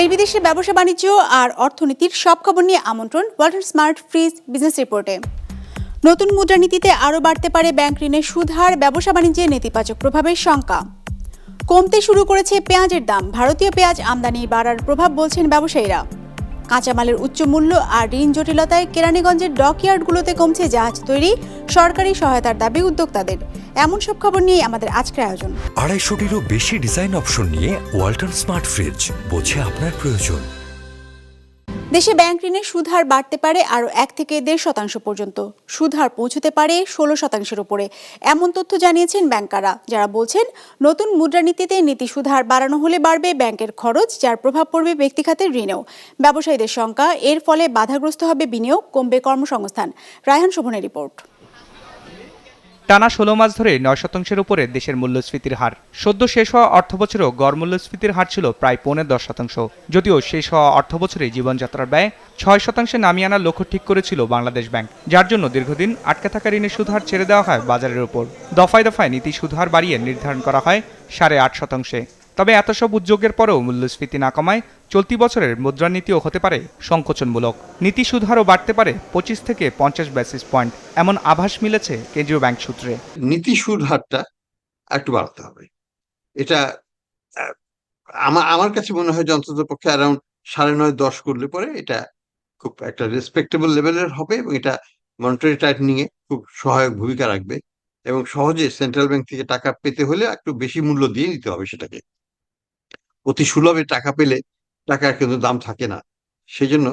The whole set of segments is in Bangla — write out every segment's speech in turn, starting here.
দেশ বিদেশের ব্যবসা, বাণিজ্য আর অর্থনীতির সব খবর নিয়ে আমন্ত্রণ ওয়ার্ল্ড স্মার্ট ফ্রিজ বিজনেস রিপোর্টে। নতুন মুদ্রানীতিতে আরও বাড়তে পারে ব্যাংক ঋণের সুদহার ব্যবসা বাণিজ্যে নেতিবাচক প্রভাবের শঙ্কা। কমতে শুরু করেছে পেঁয়াজের দাম। ভারতীয় পেঁয়াজ আমদানি বাড়ার প্রভাব বলছেন ব্যবসায়ীরা। কাঁচামালের উচ্চ মূল্য আর ঋণ জটিলতায় কেরানীগঞ্জের ডকইয়ার্ডগুলোতে কমছে জাহাজ তৈরি, সরকারি সহায়তার দাবি উদ্যোক্তাদের। এমন সব খবর নিয়ে আমাদের আজকের আয়োজন। আড়াইশোটিরও বেশি ডিজাইন অপশন নিয়ে ওয়াল্টন স্মার্ট ফ্রিজ বোঝে আপনার প্রয়োজন। দেশে ব্যাংক ঋণের সুদহার বাড়তে পারে আরও এক থেকে দেড় শতাংশ পর্যন্ত। সুদহার পৌঁছতে পারে ষোলো শতাংশের উপরে। এমন তথ্য জানিয়েছেন ব্যাংকাররা, যারা বলছেন নতুন মুদ্রানীতিতে নীতি সুদহার বাড়ানো হলে বাড়বে ব্যাংকের খরচ, যার প্রভাব পড়বে ব্যক্তিখাতের ঋণেও। ব্যবসায়ীদের শঙ্কা, এর ফলে বাধাগ্রস্ত হবে বিনিয়োগ, কমবে কর্মসংস্থান। রায়হান শোভনের রিপোর্ট। টানা ষোলো মাস ধরে নয় শতাংশের উপরে দেশের মূল্যস্ফীতির হার। সদ্য শেষ হওয়া অর্থবছরেও গড় মূল্যস্ফীতির হার ছিল প্রায় পৌনে দশ শতাংশ। যদিও শেষ হওয়া অর্থবছরে জীবনযাত্রার ব্যয় ছয় শতাংশে নামিয়ে আনার লক্ষ্য ঠিক করেছিল বাংলাদেশ ব্যাংক, যার জন্য দীর্ঘদিন আটকে থাকা ঋণের সুদহার ছেড়ে দেওয়া হয় বাজারের উপর। দফায় দফায় নীতি সুদহার বাড়িয়ে নির্ধারণ করা হয় সাড়ে আট শতাংশে। তবে এত সব উদ্যোগের পরেও মূল্যস্ফীতি না কমায় চলতি বছরের মুদ্রানীতিও হতে পারে সংকোচনমূলক। নীতি সুদহারও বাড়তে পারে পঁচিশ থেকে পঞ্চাশ বেসিস পয়েন্ট এমন আভাস মিলেছে কেন্দ্রীয় ব্যাংক সূত্রে। নীতি সুদ হারটা একটু বাড়াতে হবে। এটা আমার আমার কাছে মনে হয় যে অন্তত পক্ষে অ্যারাউন্ড সাড়ে নয়, দশ করলে পরে এটা খুব একটা রেসপেক্টেবল লেভেলের হবে এবং এটা মনিটারি টাইটনিং এ খুব সহায়ক ভূমিকা রাখবে এবং সহজে সেন্ট্রাল ব্যাংক থেকে টাকা পেতে হলে একটু বেশি মূল্য দিয়ে নিতে হবে সেটাকে। অতি সুলভে টাকা পেলে টাকার কিন্তু দাম থাকে না। সেই জন্য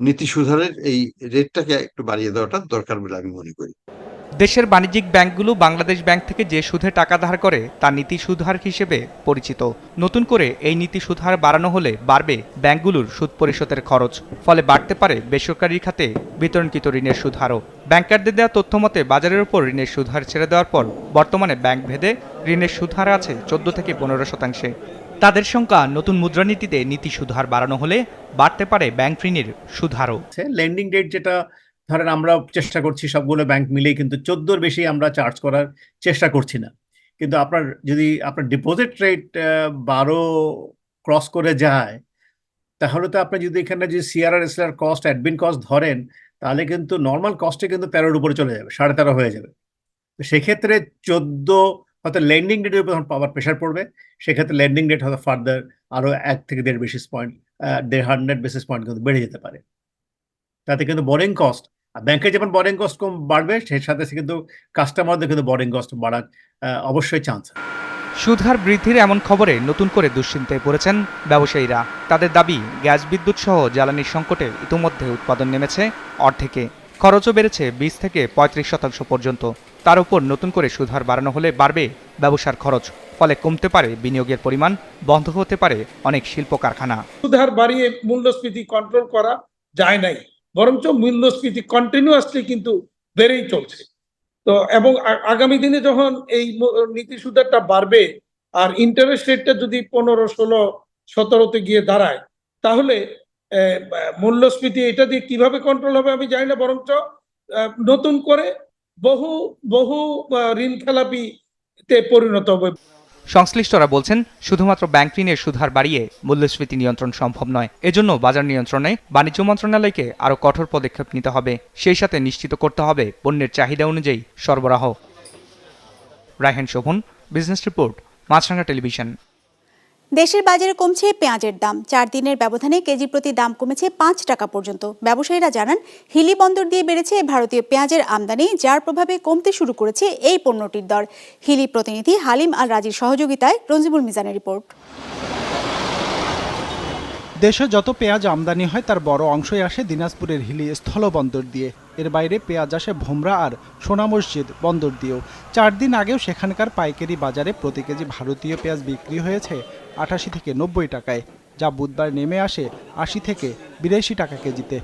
নীতি সুধারের এই রেটটাকে একটু বাড়িয়ে দেওয়াটা দরকার বলে আমি মনে করি। দেশের বাণিজ্যিক ব্যাংকগুলো বাংলাদেশ ব্যাংক থেকে যে সুদে টাকা ধার করে তা নীতি সুদহার হিসেবে পরিচিত। নতুন করে এই নীতি সুদহার বাড়ানো হলে বাড়বে ব্যাংকগুলোর সুদ পরিশোধের খরচ। ফলে বাড়তে পারে বেসরকারি খাতে বিতরণকৃত ঋণের সুদহারও। ব্যাংকারদের দেওয়া তথ্য মতে বাজারের উপর ঋণের সুদহার ছেড়ে দেওয়ার পর বর্তমানে ব্যাংক ভেদে ঋণের সুদহার আছে চোদ্দ থেকে পনেরো শতাংশে। তাদের সংখ্যা নতুন মুদ্রানীতিতে নীতি সুধার বাড়ানো হলে বাড়তে পারে ব্যাংক ঋণের আছে লেন্ডিং রেট যেটা, ধরেন আমরা চেষ্টা করছি সবগুলো ব্যাংক মিলেই, কিন্তু চোদ্দোর বেশি আমরা চার্জ করার চেষ্টা করছি না। কিন্তু আপনার, যদি আপনার ডিপোজিট রেট বারো ক্রস করে যায়, তাহলে তো আপনি যদি এখানে যদি C R R S R cost admin cost ধরেন, তাহলে কিন্তু নর্মাল কস্টে কিন্তু তেরোর উপরে চলে যাবে, সাড়ে তেরো হয়ে যাবে। সেক্ষেত্রে চোদ্দ হয়তো লেন্ডিং রেটের উপর তখন পাওয়ার প্রেশার পড়বে। সেক্ষেত্রে লেন্ডিং রেট হয়তো ফার্দার আরও এক থেকে দেড় বেসিস পয়েন্ট দেড় হান্ড্রেড বেসিস পয়েন্ট কিন্তু বেড়ে যেতে পারে। তাতে কিন্তু বোরিং কস্ট আর ব্যাংকে যেমন বোরিং কস্ট কম বাড়বে, সেই সাথে সাথে কিন্তু কাস্টমারদের কিন্তু বোরিং কস্ট বাড়ার অবশ্যই চান্স সুদহার বৃদ্ধির এমন খবরে নতুন করে দুশ্চিন্তায় পড়েছেন ব্যবসায়ীরা। তাদের দাবি, গ্যাস বিদ্যুৎ সহ জ্বালানির সংকটে ইতোমধ্যে উৎপাদন নেমেছে অর্ধেকে। খরচও বেড়েছে বিশ থেকে পঁয়ত্রিশ শতাংশ পর্যন্ত। তার উপর নতুন করে সুদহার বাড়ানো হলে বাড়বে ব্যবসার খরচ। ফলে কমতে পারে বিনিয়োগের পরিমাণ, বন্ধ হতে পারে অনেক শিল্প কারখানা। সুধার বাড়িয়ে মূল্যস্ফীতি কন্ট্রোল করা যায় নাই। বরঞ্চ মূল্যস্ফীতি কন্টিনিউয়াসলি কিন্তু বেড়েই চলছে। তো এবং আগামী দিনে যখন এই নীতি সুধারটা বাড়বে আর ইন্টারেস্ট রেটটা যদি পনেরো, ষোলো, সতেরোতে গিয়ে দাঁড়ায়, তাহলে মূল্যস্ফীতি, এটা দিয়ে কীভাবে কন্ট্রোল হবে আমি জানি না, বরঞ্চ নতুন করে বহু বহু ঋণ খেলাপিতে পরিণত হবে। সংশ্লিষ্টরা বলছেন, শুধুমাত্র ব্যাংক ঋণের সুদহার বাড়িয়ে মূল্যস্ফীতি নিয়ন্ত্রণ সম্ভব নয়। এজন্য বাজার নিয়ন্ত্রণে বাণিজ্য মন্ত্রণালয়কে আরও কঠোর পদক্ষেপ নিতে হবে। সেই সাথে নিশ্চিত করতে হবে পণ্যের চাহিদা অনুযায়ী সরবরাহ। Raihan Shovon, business report, Maasranga television. দেশের বাজারে কমছে পেঁয়াজের দাম। চার দিনের ব্যবধানে কেজি প্রতি দাম কমেছে পাঁচ টাকা পর্যন্ত। ব্যবসায়ীরা জানান, হিলি বন্দর দিয়ে বেড়েছে ভারতীয় পেঁয়াজের আমদানি, যার প্রভাবে কমতে শুরু করেছে এই পণ্যটির দর। হিলি প্রতিনিধি হালিম আল রাজির সহযোগিতায় রঞ্জিবুল মিজানের রিপোর্ট। দেশে যত পেঁয়াজ আমদানি হয়, তার বড় অংশই আসে দিনাজপুরের হিলি স্থলবন্দর দিয়ে। এর বাইরে পেঁয়াজ আসে ভোমরা আর সোনা মসজিদ বন্দর দিয়েও। চার দিন আগেও সেখানকার পাইকারি বাজারে প্রতি কেজি ভারতীয় পেঁয়াজ বিক্রি হয়েছে আটাশি থেকে নব্বই টাকায়, যা বুধবার নেমে আসে আশি থেকে বিরাশি টাকা কেজিতে।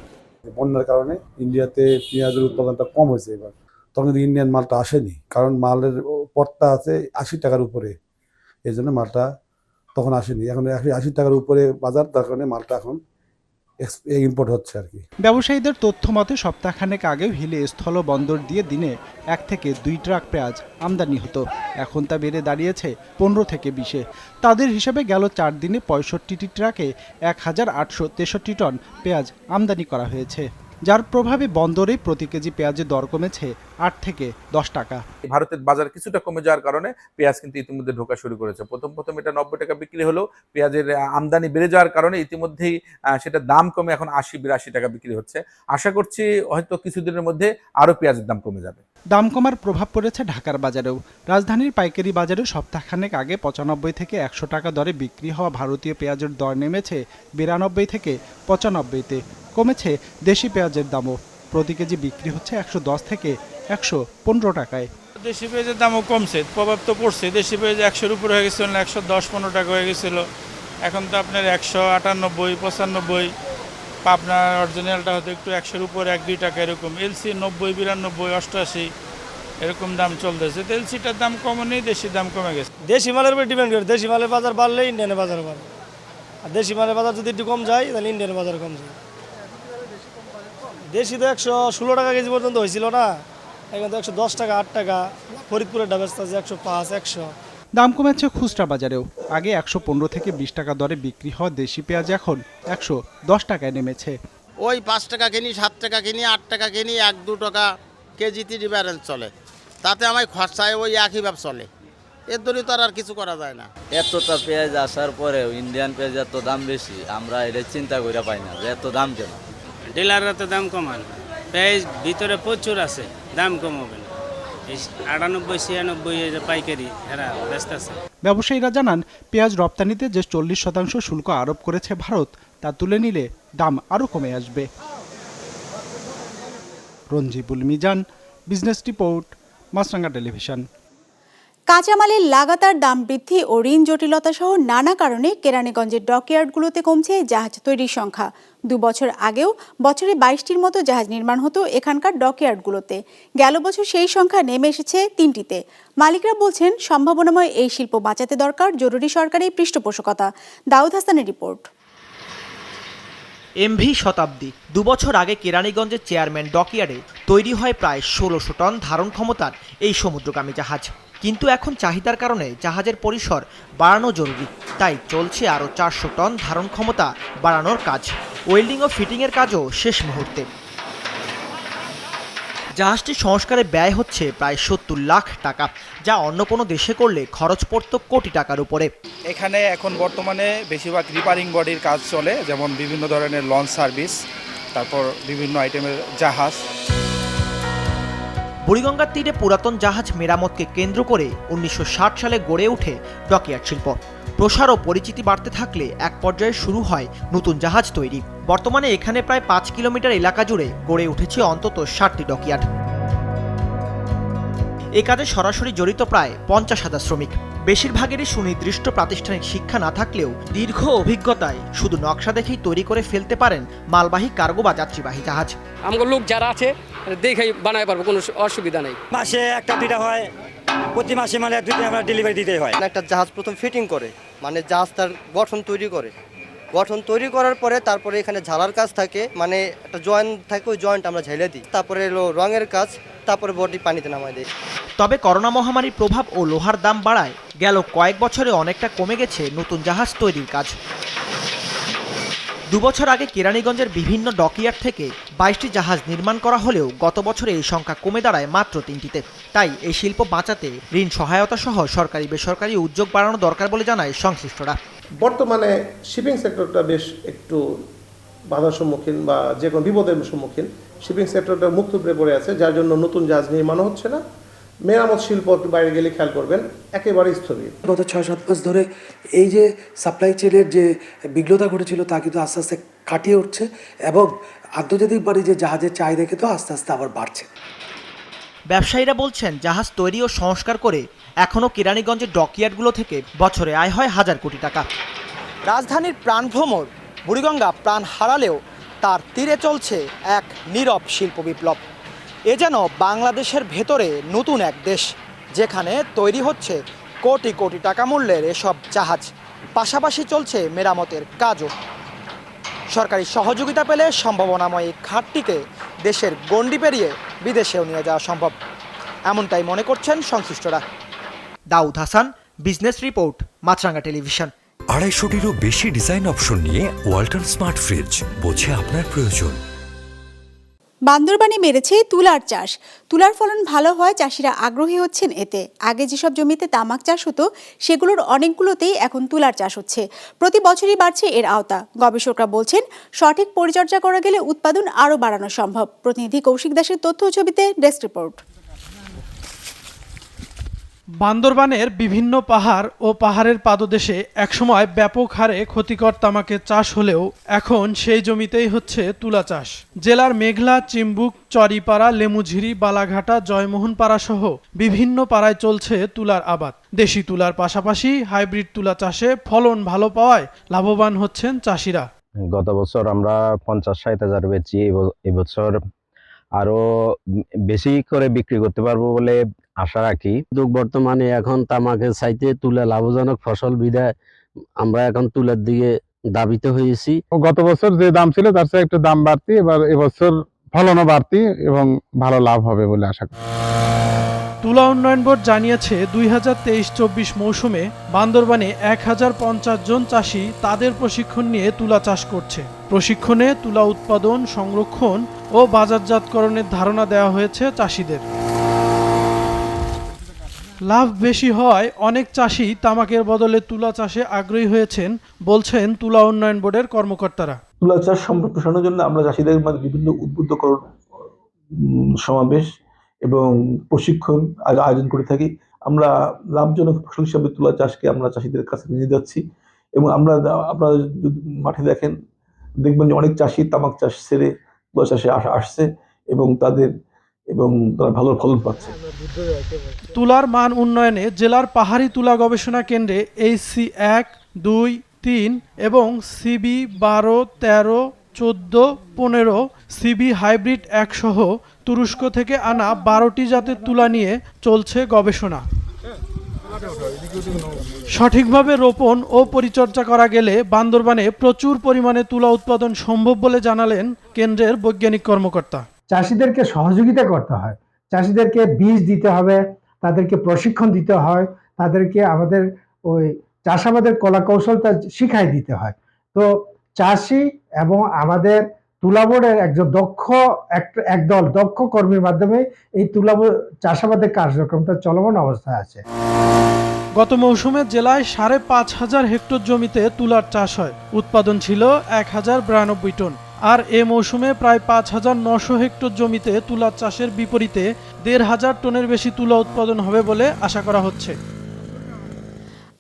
বন্যার কারণে ইন্ডিয়াতে পেঁয়াজের উৎপাদনটা কম হয়েছে এবার। তখন কিন্তু ইন্ডিয়ান মালটা আসেনি, কারণ মালের পথটা আছে আশি টাকার উপরে। এই জন্য মালটা তখন আসেনি। এখন একশো আশি টাকার উপরে বাজার, তার কারণে মালটা এখন ইম্পোর্ট হচ্ছে আর কি। ব্যবসায়ীদের তথ্য মতে, সপ্তাহখানেক আগেও হিলে স্থল বন্দর দিয়ে দিনে এক থেকে দুই ট্রাক পেঁয়াজ আমদানি হতো। এখন তা বেড়ে দাঁড়িয়েছে পনেরো থেকে বিশে। তাদের হিসাবে গেল চার দিনে পঁয়ষট্টিটি ট্রাকে এক হাজার আটশো তেষট্টি টন পেঁয়াজ আমদানি করা হয়েছে। যার প্রভাবে বন্দরে প্রতি কেজি পেঁয়াজের দর কমেছে আট থেকে দশ টাকা। ভারতের বাজার কিছুটা কমে যাওয়ার কারণে পেঁয়াজ কিন্তু ইতিমধ্যে ঢোকা শুরু করেছে। প্রথম প্রথম এটা নব্বই টাকা বিক্রি হলো, পেঁয়াজের আমদানি বেড়ে যাওয়ার কারণে ইতিমধ্যেই সেটা দাম কমে এখন আশি, বিরাশি টাকা বিক্রি হচ্ছে। আশা করছি হয়তো কিছুদিনের মধ্যে আরও পেঁয়াজের দাম কমে যাবে। দাম কমার প্রভাব পড়েছে ঢাকার বাজারেও। রাজধানীর পাইকারি বাজারে সপ্তাহখানেক আগে পঁচানব্বই থেকে একশো টাকা দরে বিক্রি হওয়া ভারতীয় পেঁয়াজের দর নেমেছে বিরানব্বই থেকে পঁচানব্বইতে। কমেছে দেশি পেঁয়াজের দামও। প্রতি কেজি বিক্রি হচ্ছে একশো দশ থেকে একশো পনেরো টাকায়। দেশি পেঁয়াজের দামও কমছে, প্রভাব তো পড়ছে। দেশি পেঁয়াজ একশোর উপরে হয়ে গেছিল, একশো দশ পনেরো টাকা হয়ে গেছিল। এখন তো আপনার একশো আটানব্বই, পঁচানব্বই। পাবনার অরিজিনালটা হয়তো একটু একশোর উপরে, এক, দুই টাকা এরকম। এলসি নব্বই, বিরানব্বই অষ্টআশি এরকম দাম চলতেছে। তো এলসিটার দাম কমে নেই দেশির দাম কমে গেছে। দেশি মালের উপর ডিপেন্ড করে। দেশি মালের বাজার বাড়লে ইন্ডিয়ানের বাজার বাড়ে। আর দেশি মালের বাজার যদি একটু কম যায়, তাহলে ইন্ডিয়ানের বাজার কম যায়। দেশি তো একশো ষোলো টাকা কেজি পর্যন্ত হয়েছিল না? এখন তো একশো দশ টাকা, আট টাকা। ফরিদপুরের ডাবেস্তা আছে একশো পাঁচ, একশো। দাম কমেছে খুচরা বাজারেও। আগে একশো পনেরো থেকে বিশ টাকা দরে বিক্রি হওয়া দেশি পেঁয়াজ এখন একশো দশ টাকায় নেমেছে। ওই পাঁচ টাকা কিনি সাত টাকা কিনি আট টাকা কিনি এক দু টাকা কেজিতে ডিফারেন্স চলে। তাতে আমার খরচায় ওই একই ভাব চলে। এর দরই তো আর আর কিছু করা যায় না। এতটা পেঁয়াজ আসার পরেও ইন্ডিয়ান পেঁয়াজ এত দাম বেশি আমরা এটা চিন্তা করে পাই না যে এত দাম কেন? ডিলাররা তো দাম কমান। পেঁয়াজ ভিতরে প্রচুর আছে দাম কমাবে ছিয়ানব্বই পাইকারি ব্যবসায়ীরা জানান, পেঁয়াজ রপ্তানিতে যে চল্লিশ শতাংশ শুল্ক আরোপ করেছে ভারত, তা তুলে নিলে দাম আরও কমে আসবে। Ranjibul Mizan, business report, Maasranga television. কাঁচামালের লাগাতার দাম বৃদ্ধি ও ঋণ জটিলতা সহ নানা কারণে কেরানীগঞ্জের ডকইয়ার্ডগুলোতে কমছে জাহাজ তৈরির সংখ্যা। দু বছর আগেও বছরে বাইশটির মতো জাহাজ নির্মাণ হতো এখানকার ডকইয়ার্ডগুলোতে। গেল বছর সেই সংখ্যা নেমে এসেছে তিনটিতে। মালিকরা বলছেন, সম্ভাবনাময় এই শিল্প বাঁচাতে দরকার, জরুরি সরকারি পৃষ্ঠপোষকতা। দাউদ হাসানের রিপোর্ট। এমভি শতাব্দী। দুবছর আগে কেরানীগঞ্জের চেয়ারম্যান ডকইয়ার্ডে তৈরি হয় প্রায় ষোলোশো টন ধারণ ক্ষমতার এই সমুদ্রগামী জাহাজ। কিন্তু এখন চাহিদার কারণে জাহাজের পরিসর বাড়ানো জরুরি। তাই চলছে আরও চারশো টন ধারণ ক্ষমতা বাড়ানোর কাজ। ওয়েল্ডিং ও ফিটিংয়ের কাজও শেষ মুহূর্তে। জাহাজটি সংস্কারে ব্যয় হচ্ছে প্রায় সত্তর লাখ টাকা, যা অন্য কোনো দেশে করলে খরচ পড়তো কোটি টাকার উপরে। এখানে এখন বর্তমানে বেশিরভাগ রিপারিং বডির কাজ চলে, যেমন বিভিন্ন ধরনের লঞ্চ সার্ভিস তারপর বিভিন্ন আইটেমের জাহাজ। বুড়িগঙ্গার তীরে পুরাতন জাহাজ মেরামতকে কেন্দ্র করে উনিশশো ষাট সালে গড়ে ওঠে ডকইয়ার্ড শিল্প। প্রসার ও পরিচিতি বাড়তে থাকলে এক পর্যায়ে শুরু হয় নতুন জাহাজ তৈরি। বর্তমানে এখানে প্রায় পাঁচ কিলোমিটার এলাকা জুড়ে গড়ে উঠেছে অন্তত ষাটটি ডকইয়ার্ড। এ কাজে সরাসরি জড়িত প্রায় পঞ্চাশ হাজার শ্রমিক। বেশিরভাগেরই সুনির্দিষ্ট প্রাতিষ্ঠানিক শিক্ষা না থাকলেও দীর্ঘ অভিজ্ঞতায় শুধু নকশা দেখেই তৈরি করে ফেলতে পারেন মালবাহী কার্গো বা যাত্রীবাহী জাহাজ। আমার লোক যারা আছে দেখেই বানাই পারব কোনো অসুবিধা নেই। মাসে একটা দুইটা হয় প্রতি মাসে মানে দুইটা আমরা ডেলিভারি দিতেই হয়। একটা জাহাজ প্রথম ফিটিং করে মানে জাহাজ তার গঠন তৈরি করে। গঠন তৈরি করার পরে তারপরে এখানে ঝালার কাজ থাকে মানে একটা জয়েন্ট থাকে, ওই জয়েন্ট আমরা ঝেলে দিই। তারপরে এলো রঙের কাজ, তারপরে বডি পানিতে নামাই দিই। তবে করোনা মহামারীর প্রভাব ও লোহার দাম বাড়ায়, গেল কয়েক বছরে অনেকটা কমে গেছে নতুন জাহাজ তৈরির কাজ। দুবছর আগে কেরানীগঞ্জের বিভিন্ন ডকইয়ার্ড থেকে বাইশটি জাহাজ নির্মাণ করা হলেও গত বছরে এই সংখ্যা কমে দাঁড়ায় মাত্র তিনটিতে। তাই এই শিল্প বাঁচাতে ঋণ সহায়তা সহ সরকারি বেসরকারি উদ্যোগ বাড়ানো দরকার বলে জানায় সংশ্লিষ্টরা। বর্তমানে শিপিং সেক্টরটা বেশ একটু বাধার সম্মুখীন বা যে কোনো বিপদের সম্মুখীন। শিপিং সেক্টরটা মুখ থুবড়ে পড়ে আছে, যার জন্য নতুন জাহাজ নির্মাণ হচ্ছে না। মেরামত শিল্প বাইরে গেলে খেয়াল করবেন একেবারে স্থবির। গত ছয় সাত মাস ধরে এই যে সাপ্লাই চেনের যে বিঘ্নতা ঘটেছিল, তা কিন্তু আস্তে আস্তে কাটিয়ে উঠছে এবং আন্তর্জাতিক বাণিজ্যে যে জাহাজের চাহিদা কিন্তু আস্তে আস্তে আবার বাড়ছে। ব্যবসায়ীরা বলছেন, জাহাজ তৈরি ও সংস্কার করে এখনও কেরানীগঞ্জের ডকইয়ার্ডগুলো থেকে বছরে আয় হয় হাজার কোটি টাকা। রাজধানীর প্রাণভ্রমর বুড়িগঙ্গা প্রাণ হারালেও তার তীরে চলছে এক নীরব শিল্প বিপ্লব। এ যেন বাংলাদেশের ভেতরে নতুন এক দেশ, যেখানে তৈরি হচ্ছে কোটি কোটি টাকা মূল্যের এসব জাহাজ। পাশাপাশি চলছে মেরামতের কাজও। সরকারি সহযোগিতা পেলে সম্ভাবনাময় এই খাতটিকে দেশের গণ্ডি পেরিয়ে বিদেশেও নিয়ে যাওয়া সম্ভব। এমনটাই মনে করছেন সংশ্লিষ্টরা। Daud Hasan, business report, Maasranga television. আড়াইশোটিরও বেশি ডিজাইন অপশন নিয়ে ওয়াল্টার স্মার্ট ফ্রিজ বোঝে আপনার প্রয়োজন। বান্দরবানে মেরেছে তুলার চাষ। তুলার ফলন ভালো হয়, চাষিরা আগ্রহী হচ্ছেন এতে। আগে যেসব জমিতে তামাক চাষ হতো, সেগুলোর অনেকগুলোতেই এখন তুলার চাষ হচ্ছে। প্রতি বছরই বাড়ছে এর আওতা। গবেষকরা বলছেন, সঠিক পরিচর্যা করা গেলে উৎপাদন আরও বাড়ানো সম্ভব। প্রতিনিধি কৌশিক দাসের তথ্য ছবিতে ডেস্ক রিপোর্ট। বান্দরবানের বিভিন্ন পাহাড় ও পাহাড়ের পাদদেশে একসময় ব্যাপক হারে ক্ষতিকর তামাকের চাষ হলেও এখন সেই জমিতেই হচ্ছে তুলা চাষ। জেলার মেঘলা, চিম্বুক, চরিপাড়া, লেমুঝিরি, বালাঘাটা, জয়মোহনপাড়া সহ বিভিন্ন পাড়ায় চলছে তুলার আবাদ। দেশি তুলার পাশাপাশি হাইব্রিড তুলা চাষে ফলন ভালো পাওয়ায় লাভবান হচ্ছেন চাষিরা। গত বছর আমরা পঞ্চাশ ষাট হাজার বেচি এবছর আরও বেশি করে বিক্রি করতে পারব বলে আশা রাখি। কিন্তু বর্তমানে এখন তামাকের চাইতে তুলা লাভজনক ফসল বিদায় আমরা এখন তুলার দিকে দাবিত হয়েছি। গত বছর যে দাম ছিল তার চেয়ে একটু দাম বাড়তি, এবার এবছর ফলনও বাড়তি এবং ভালো লাভ হবে বলে আশা করি। তুলা উন্নয়ন বোর্ড জানিয়েছে দুই হাজার তেইশ চব্বিশ মৌসুমে বান্দরবানে এক হাজার পঞ্চাশ জন চাষি তাদের প্রশিক্ষণ নিয়ে তুলা চাষ করছে। প্রশিক্ষণে তুলা উৎপাদন, সংরক্ষণ ও বাজারজাতকরণের ধারণা দেওয়া হয়েছে চাষিদের। লাভ বেশি হওয়ায় অনেক চাষি তামাকের বদলে তুলা চাষে আগ্রহী হয়েছেন, বলছেন তুলা উন্নয়ন বোর্ডের কর্মকর্তারা। তুলা চাষ সম্প্রসারণের জন্য আমরা চাষিদের বিভিন্ন উদ্বুদ্ধকরণ সমাবেশ এবং প্রশিক্ষণ আয়- আয়োজন করে থাকি। আমরা লাভজনক ফসল হিসাবে তুলা চাষকে আমরা চাষিদের কাছে নিয়ে যাচ্ছি এবং আমরা আপনারা যদি মাঠে দেখেন, দেখবেন যে অনেক চাষি তামাক চাষ ছেড়ে তুলা চাষে আস- আসছে এবং তাদের, এবং তারা ভালো ফলন পাচ্ছে। তুলার মান উন্নয়নে জেলার পাহাড়ি তুলা গবেষণা কেন্দ্রে এইচসি এক, দুই, তিন এবং সিবি বারো, তেরো, চোদ্দ, পনেরো সিবি হাইব্রিড এক সহ তুরস্ক থেকে আনা বারোটি জাতের তুলা নিয়ে চলছে গবেষণা। সঠিকভাবে রোপণ ও পরিচর্যা করা গেলে বান্দরবানে প্রচুর পরিমাণে তুলা উৎপাদন সম্ভব বলে জানালেন কেন্দ্রের বৈজ্ঞানিক কর্মকর্তা। চাষিদেরকে সহযোগিতা করতে হয়। চাষিদেরকে বীজ দিতে হবে, তাদেরকে প্রশিক্ষণ দিতে হয়, তাদেরকে আমাদের ওই চাষাবাদের কলা কৌশলটা শিখাই দিতে হয়। তো চাষি এবং আমাদের তুলা বোর্ডের একজন দক্ষ এক- একদল দক্ষ কর্মীর মাধ্যমে এই তুলা চাষাবাদের কার্যক্রমটা চলমান অবস্থায় আছে। গত মৌসুমে জেলায় সাড়ে পাঁচ হাজার হেক্টর জমিতে তুলার চাষ হয়। উৎপাদন ছিল এক হাজার বিরানব্বই টন। আর এ মৌসুমে প্রায় পাঁচ হাজার নশো হেক্টর জমিতে তুলার চাষের বিপরীতে দেড় হাজার টনের বেশি তুলা উৎপাদন হবে বলে আশা করা হচ্ছে।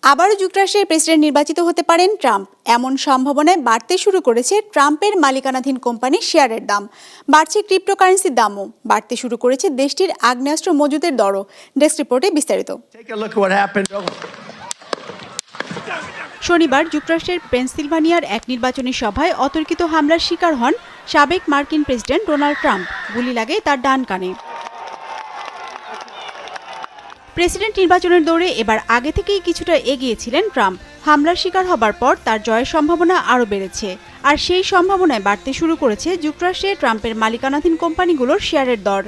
আবারও যুক্তরাষ্ট্রের প্রেসিডেন্ট নির্বাচিত হতে পারেন ট্রাম্প। এমন সম্ভাবনায় বাড়তে শুরু করেছে ট্রাম্পের মালিকানাধীন কোম্পানির শেয়ারের দাম। বাড়ছে ক্রিপ্টোকারেন্সির দামও। বাড়তে শুরু করেছে দেশটির আগ্নেয়াস্ত্র মজুদের দরও। ডেস্ক রিপোর্টে বিস্তারিত। শনিবার যুক্তরাষ্ট্রের পেনসিলভানিয়ার এক নির্বাচনী সভায় অতর্কিত হামলার শিকার হন সাবেক মার্কিন প্রেসিডেন্ট ডোনাল্ড ট্রাম্প। গুলি লাগে তার ডান কানে। প্রেসিডেন্ট নির্বাচনের দৌড়ে এবার আগে থেকেই কিছুটা এগিয়েছিলেন ট্রাম্প। হামলার শিকার হবার পর তার জয়ের সম্ভাবনা আরও বেড়েছে। আর সেই সম্ভাবনায় বাড়তে শুরু করেছে যুক্তরাষ্ট্রে ট্রাম্পের মালিকানাধীন কোম্পানিগুলোর শেয়ারের দর।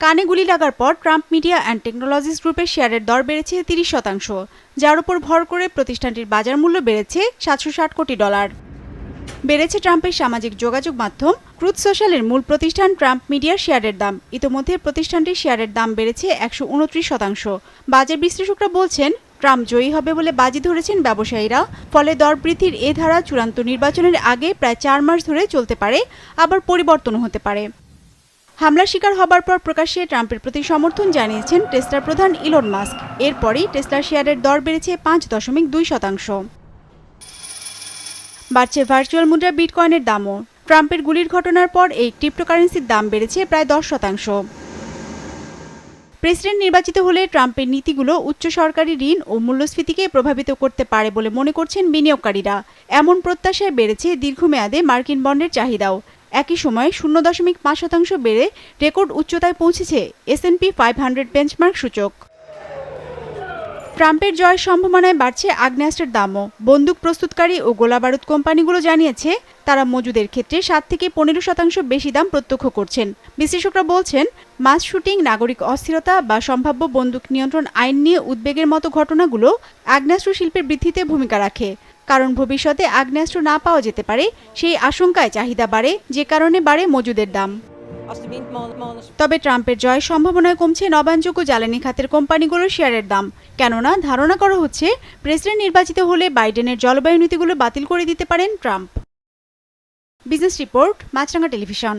কানে গুলি লাগার পর ট্রাম্প মিডিয়া অ্যান্ড টেকনোলজিস গ্রুপের শেয়ারের দর বেড়েছে তিরিশ শতাংশ, যার উপর ভর করে প্রতিষ্ঠানটির বাজার মূল্য বেড়েছে সাতশো ষাট কোটি ডলার। বেড়েছে ট্রাম্পের সামাজিক যোগাযোগ মাধ্যম ট্রুথ সোশ্যালের মূল প্রতিষ্ঠান ট্রাম্প মিডিয়ার শেয়ারের দাম। ইতোমধ্যে প্রতিষ্ঠানটির শেয়ারের দাম বেড়েছে একশো উনত্রিশ শতাংশ। বাজার বিশ্লেষকরা বলছেন, ট্রাম্প জয়ী হবে বলে বাজি ধরেছেন ব্যবসায়ীরা, ফলে দর বৃদ্ধির এ ধারা চূড়ান্ত নির্বাচনের আগে প্রায় চার মাস ধরে চলতে পারে, আবার পরিবর্তনও হতে পারে। হামলা শিকার হবার পর প্রকাশ্যে ট্রাম্পের প্রতি সমর্থন জানিয়েছেন টেসলার প্রধান ইলন মাস্ক। এরপরই টেসলার শেয়ারের দর বেড়েছে পাঁচ দশমিক দুই শতাংশ। বাড়ছে ভার্চুয়াল মুদ্রা বিটকয়েনের দামও। ট্রাম্পের গুলির ঘটনার পর এই ক্রিপ্টোকারেন্সির দাম বেড়েছে প্রায় দশ শতাংশ। প্রেসিডেন্ট নির্বাচিত হলে ট্রাম্পের নীতিগুলো উচ্চ সরকারি ঋণ ও মূল্যস্ফীতিকে প্রভাবিত করতে পারে বলে মনে করছেন বিনিয়োগকারীরা। এমন প্রত্যাশায় বেড়েছে দীর্ঘমেয়াদে মার্কিন বন্ডের চাহিদাও। একই সময়ে শূন্য দশমিক পাঁচ শতাংশ বেড়ে রেকর্ড উচ্চতায় পৌঁছেছে এসএনপি ফাইভ হান্ড্রেড বেঞ্চমার্ক সূচক। ট্রাম্পের জয়ের সম্ভাবনায় বাড়ছে আগ্নেয়াস্ত্রের দামও। বন্দুক প্রস্তুতকারী ও গোলাবারুদ কোম্পানিগুলো জানিয়েছে, তারা মজুদের ক্ষেত্রে সাত থেকে পনেরো শতাংশ বেশি দাম প্রত্যক্ষ করছেন। বিশ্লেষকরা বলছেন, মাস শুটিং, নাগরিক অস্থিরতা বা সম্ভাব্য বন্দুক নিয়ন্ত্রণ আইন নিয়ে উদ্বেগের মতো ঘটনাগুলো আগ্নেয়াস্ত্র শিল্পের বৃদ্ধিতে ভূমিকা রাখে। কারণ ভবিষ্যতে আগ্নেয়াস্ত্র না পাওয়া যেতে পারে, সেই আশঙ্কায় চাহিদা বাড়ে, যে কারণে বাড়ে মজুদের দাম। তবে ট্রাম্পের জয়ের সম্ভাবনায় কমছে নবায়নযোগ্য জ্বালানি খাতের কোম্পানিগুলোর শেয়ারের দাম। কেননা, ধারণা করা হচ্ছে, প্রেসিডেন্ট নির্বাচিত হলে বাইডেনের জলবায়ু নীতিগুলো বাতিল করে দিতে পারেন Trump. Business report Maasranga television.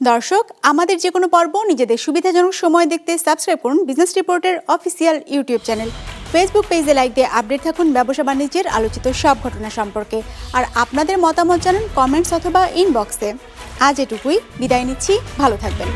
দর্শক, আমাদের যে কোনো পর্ব নিজেদের সুবিধাজনক সময় দেখতে সাবস্ক্রাইব করুন বিজনেস রিপোর্টের অফিসিয়াল ইউটিউব চ্যানেল। ফেসবুক পেজে লাইক দিয়ে আপডেট থাকুন ব্যবসা বাণিজ্যের আলোচিত সব ঘটনা সম্পর্কে। আর আপনাদের মতামত জানান কমেন্টস অথবা ইনবক্সে। আজ এটুকুই। বিদায় নিচ্ছি। ভালো থাকবেন।